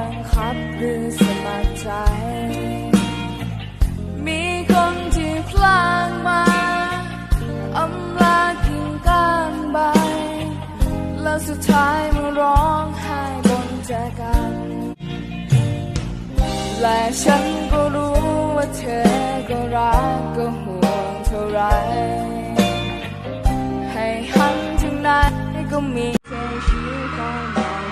บังคับหรือสมัครใจ มีคนที่พลางมาอำลากิ่งก้านใบ แล้วสุดท้ายมาร้องไห้บนแจกัน และฉันก็รู้ว่าเธอก็รักก็ห่วงเท่าไร ให้หันถึงไหนก็มีแค่ชีวิตขาม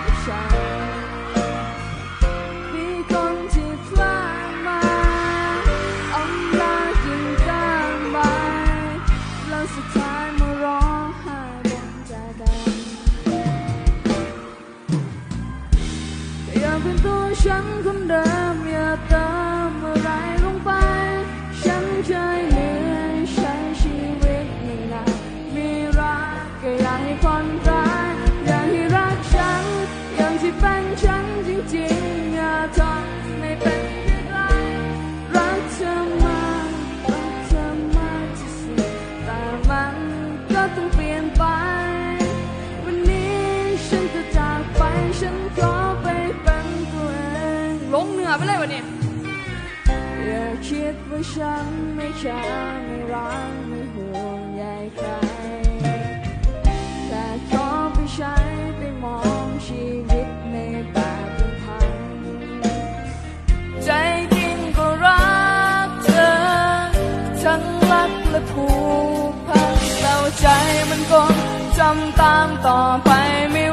ำตามต่อไปไม่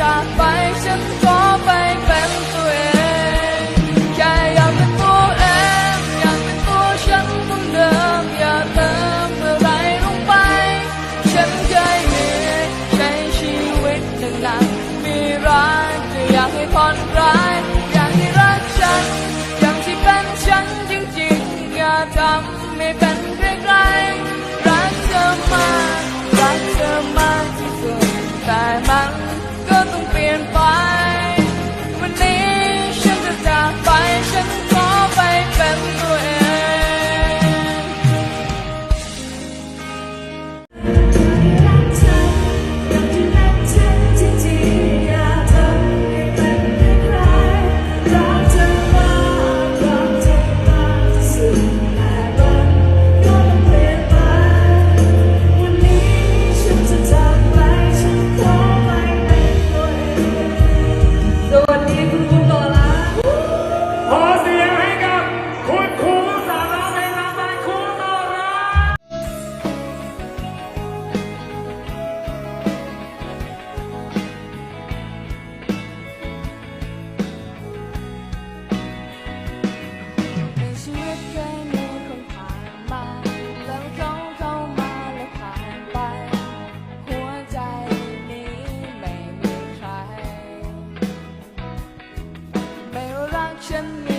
จากไปฉันก็ไปเป็นตัวเองแค่อยากเป็นตัวเองอยากเป็นตัวฉันคนเดิมอย่าเติมอะไรลงไป ฉันเคยมีใช้ชีวิตอย่าหนักมีร้ายจะอยากให้ผ่อนคลายอยากให้รักฉันอย่างที่เป็นฉันจริงๆอย่าทำไม่เป็นใกลๆรักเธอมากรักเธอมากที่สุดแต่ ฉันมี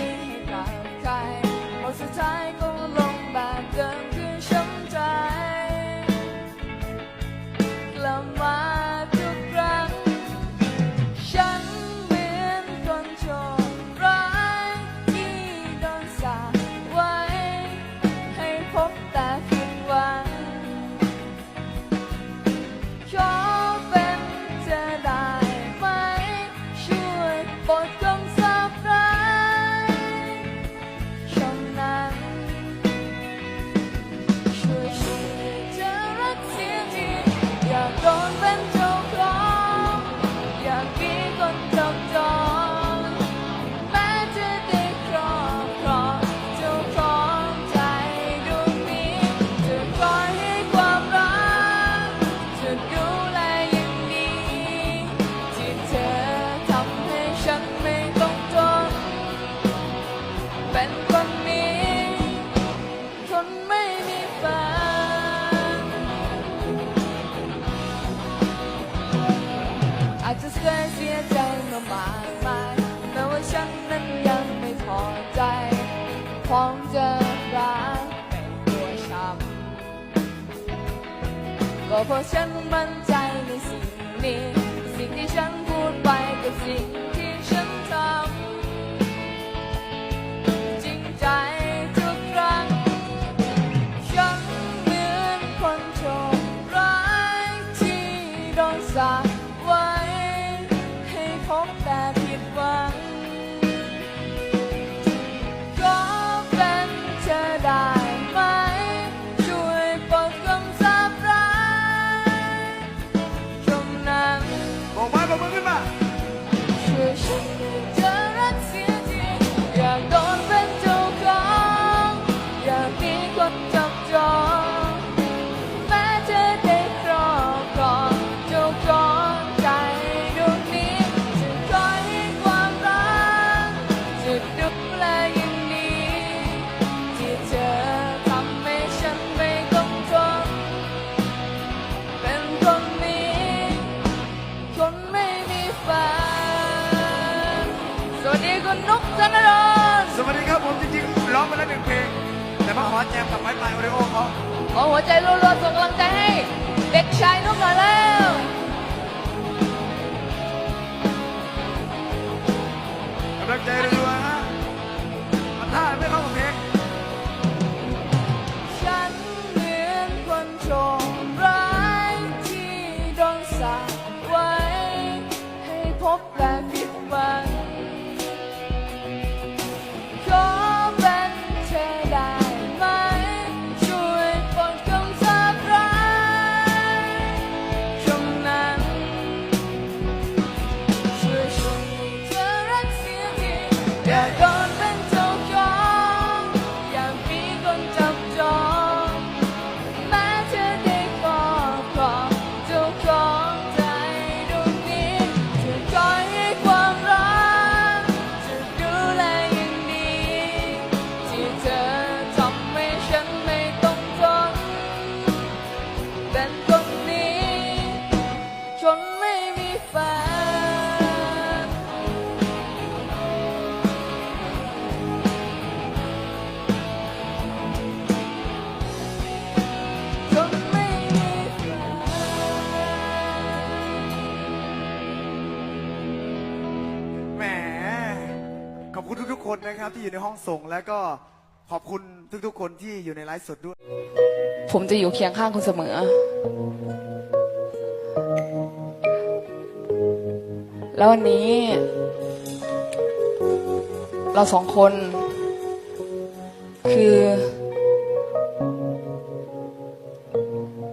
บ้างอแจมกับไม้ปลายโอริโอเขาขอหัวใจรัวๆส่งกำลังใจให้เด็กชายนุ่มหน่อยแล้ว กำลังใจเล อยู่ในห้องส่ง และก็ขอบคุณทุกๆคนที่อยู่ในไลฟ์สดด้วย ผมจะอยู่เคียงข้างคุณเสมอ แล้ววันนี้ เราสองคน คือ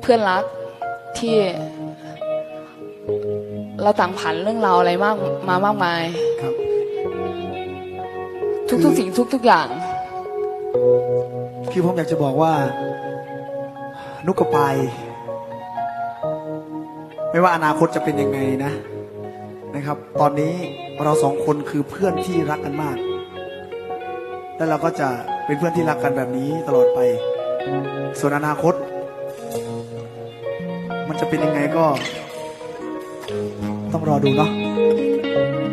เพื่อนรักที่ เราต่างผ่านเรื่องราวอะไรมากมามากมาย ทุกๆสิ่งทุกทุกอย่าง พี่ผมอยากจะบอกว่า นุกกระปไม่ว่าอนาคตจะเป็นยังไงนะนะครับ ตอนนี้เราสองคนคือเพื่อนที่รักกันมาก และเราก็จะเป็นเพื่อนที่รักกันแบบนี้ตลอดไป ส่วนอนาคต มันจะเป็นยังไงก็ ต้องรอดูเนาะ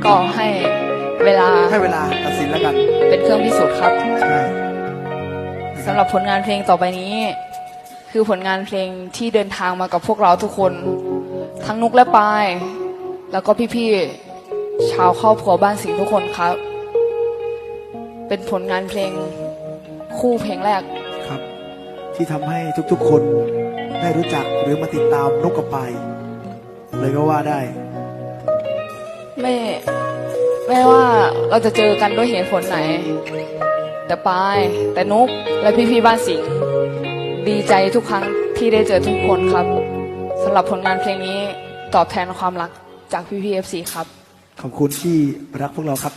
ก็ให้ เวลาให้เวลาตัดสินแล้วกัน เป็นเครื่องพิสูจน์ครับใช่สำหรับผลงานเพลงต่อไปนี้ คือผลงานเพลงที่เดินทางมากับพวกเราทุกคน ทั้งนุกและปาย แล้วก็พี่ๆชาวครอบครัวบ้านสิงห์ทุกคนครับ เป็นผลงานเพลงคู่เพลงแรกครับ ที่ทำให้ทุกๆคนได้รู้จักหรือมาติดตามนกกระปายเลยก็ว่าได้ ไม่ ไม่ว่าเราจะเจอกันด้วยเหตุผลไหน แต่ปาย แต่นุกและพี่ๆบ้านสิงห์ดีใจทุกครั้งที่ได้เจอทุกคนครับสำหรับผลงานเพลงนี้ตอบแทนความรักจากพี่ๆเอฟซีครับ ขอบคุณที่รักพวกเราครับ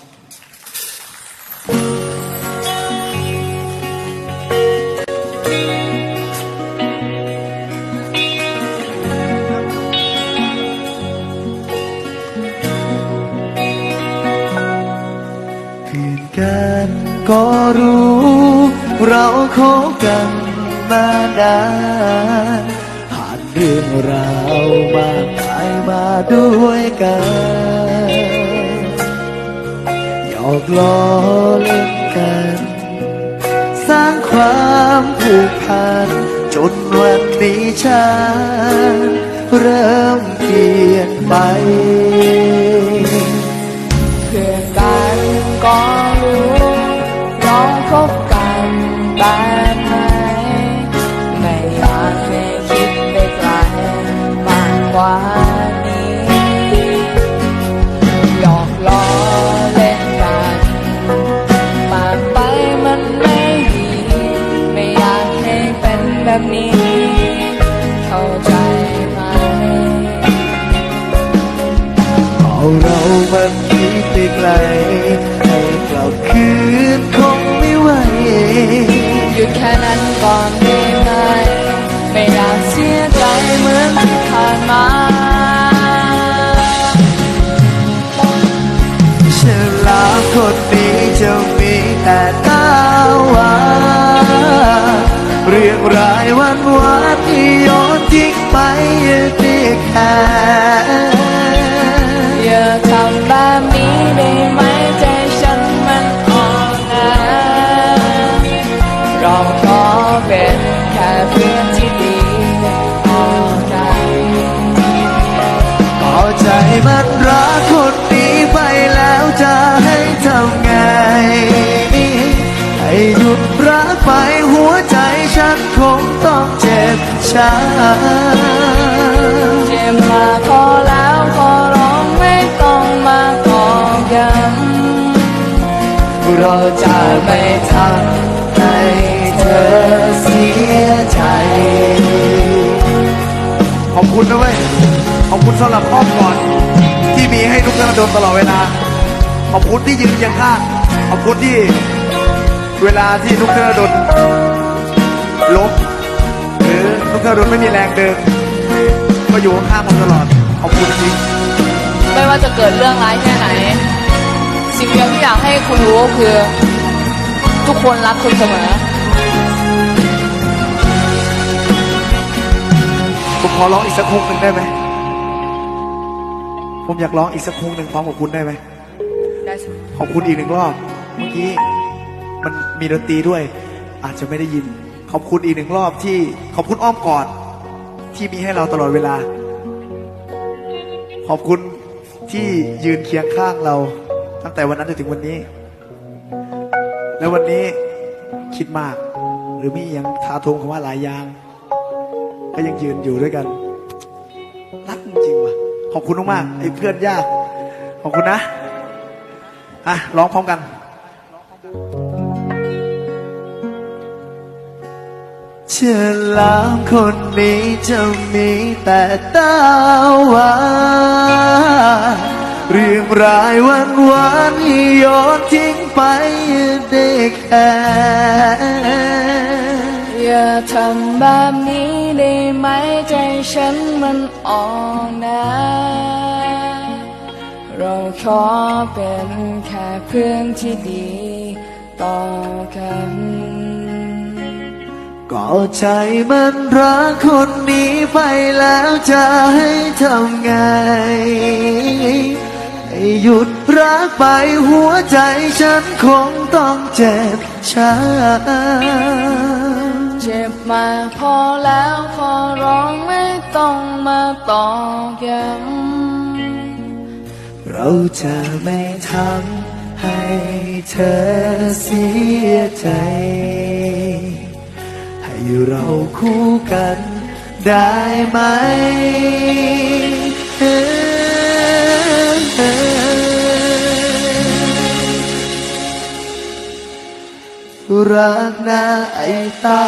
ก็รู้ เราคบกันมานานผ่านเรื่องราวมากมายมาด้วยกันหยอกล้อเล่นกัน สร้างความผูกพัน จนวันนี้ฉันเริ่มเปลี่ยนไปเพื่อนกันก็ น้ ต่ก้าวาเรื่องรายวันวานที่โยนทิ้งไปยังได้แค่ ช้ำเจ็บมาพอแล้วขอร้องไม่ต้องมาขอกันเราจะไม่ทำให้เธอเสียใจ ขอบคุณนะเว้ย ขอบคุณสำหรับข้อก่อน ที่มีให้ทุกท่านโดนตลอดเวลา ขอบคุณที่ยืนเคียงข้างขอบคุณที่เวลาที่ทุกท่านโดนล้ม หรือทุกท่านโดนไม่มีแรงเดินก็อยู่ข้างๆผมตลอด ขอบคุณจริงไม่ว่าจะเกิดเรื่องร้ายแค่ไหน สิ่งเดียวที่อยากให้คุณรู้ก็คือ ทุกคนรักคุณเสมอ ผมขอร้องอีกสักคุกหนึ่งได้ไหม ผมอยากร้องอีกสักคุกหนึ่งพร้อมกับคุณได้ไหม ได้สิขอบคุณอีกหนึ่งรอบ เมื่อกี้มันมีดนตรีด้วย อาจจะไม่ได้ยิน ขอบคุณอีกหนึ่งรอบที่ขอบคุณอ้อมกอดที่มีให้เราตลอดเวลา ขอบคุณที่ยืนเคียงข้างเรา ตั้งแต่วันนั้นจนถึงวันนี้ แล้ววันนี้คิดมาก หรือมีอย่างทาทงคำว่าหลายอยาง ก็ยังยืนอยู่ด้วยกันรักจริงว่ะขอบคุณมากๆไอ้เพื่อนยากขอบคุณนะอะร้องพร้อมกัน เชื่อลามคนนี้จะมีแต่ตาหวานเรื่องรายวันวานโยนทิ้งไปได้แค่อย่าทำแบบนี้ได้ไหมใจฉันมันอ่อนนะเราขอเป็นแค่เพื่อนที่ดีต่อกัน ก็ใจมันรักคนนี้ไปแล้วจะให้ทำไงให้หยุดรักไปหัวใจฉันคงต้องเจ็บช้าเจ็บมาพอแล้วขอร้องไม่ต้องมาตอกย้ำเราจะไม่ทำให้เธอเสียใจ เราคู่กันได้ไหมรักนะไอ้ตา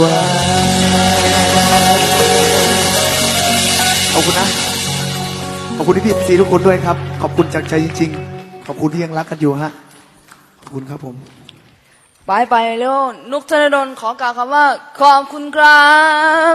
วานขอบคุณนะ ขอบคุณที่พี่ซีทุกคนด้วยครับ ขอบคุณจากใจจริง ๆ ขอบคุณที่ยังรักกันอยู่ฮะ ขอบคุณครับผม ไปไปเร็วนุกธนดลขอกล่าวคำว่า ขอบคุณครับ